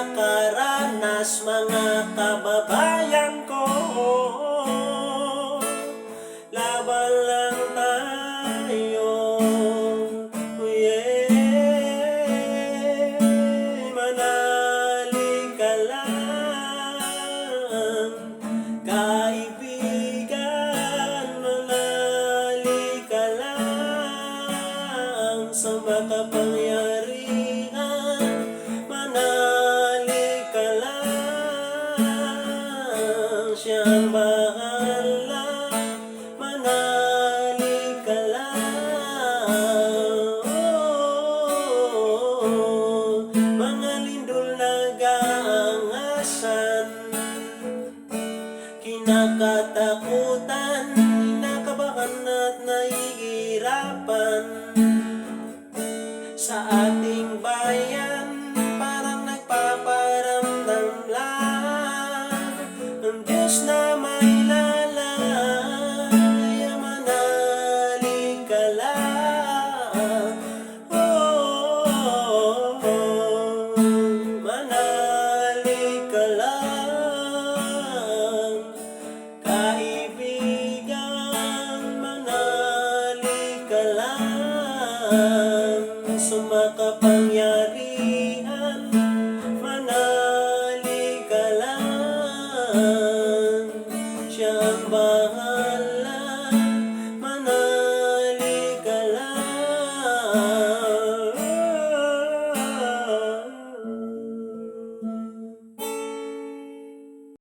nakaranas mga kababayan ko. Laban lang tayo. Yeah. Manali ka lang. Kaibigan Manali ka lang. Sa makapangyari lang, siya ang bahala. Manali ka lang. Oh, mga lindol nag-aangasan Kinakatakutan, kinakabahan at nahihirapan Sa ating Na may lalay, manalig ka Oh, manalig ka lang. Kaibigan, manalig ka lang. Sa makapangyarihan, manalig ka lang siyang bahay